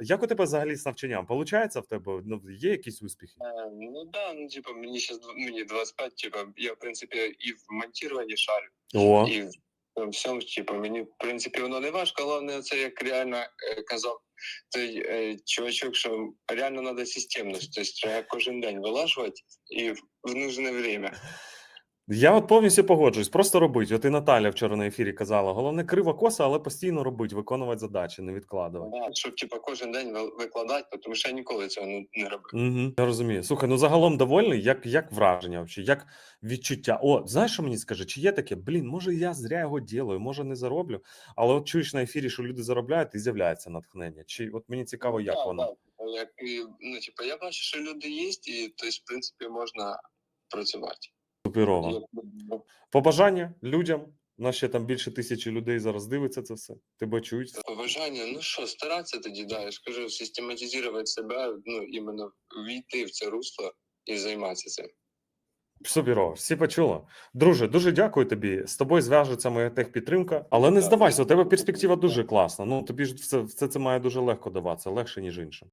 Як у тебе взагалі з навчанням? Получається в тебе? Ну, є якісь успіхи? Е, Ну да, ну типа мені сейчас мені 25, типа я в принципі і в монтуванні шарю, О, і в тому всьому, типа мені в принципі воно не важко, головне це як реально е, казав той е, чувачок, що реально треба системність, тобто треба кожен день вилажувати і в, в нужне время. Я от повністю погоджуюсь. Просто робить. От і Наталя вчора на ефірі казала: головне крива коса, але постійно робить, виконувати задачі, не відкладувати. Да, щоб типа кожен день викладати, тому що я ніколи цього не, не робив. Угу, я розумію. Слухай, ну загалом довольний, як, як враження, взагалі, як відчуття. О, знаєш, що мені скаже? Чи є таке? Блін, може я зря його ділаю, може не зароблю. Але от чуєш на ефірі, що люди заробляють, і з'являється натхнення. Чи от мені цікаво, як Да, воно? да. Як, ну, типа, я бачу, що люди є, і тобто, в принципі, можна працювати. Суперово. Ну, Побажання людям. У нас ще там більше тисячі людей зараз дивиться це все. Тебе чують. Побажання, ну що, старатися тоді, да, я ж кажу, систематизувати себе, ну, іменно війти в це русло і займатися цим. Суперово, всі почули. Друже, дуже дякую тобі. З тобою зв'яжеться моя техпідтримка. Але не здавайся, у тебе перспектива дуже класна. Ну тобі ж все, все це має дуже легко даватися, легше, ніж іншим.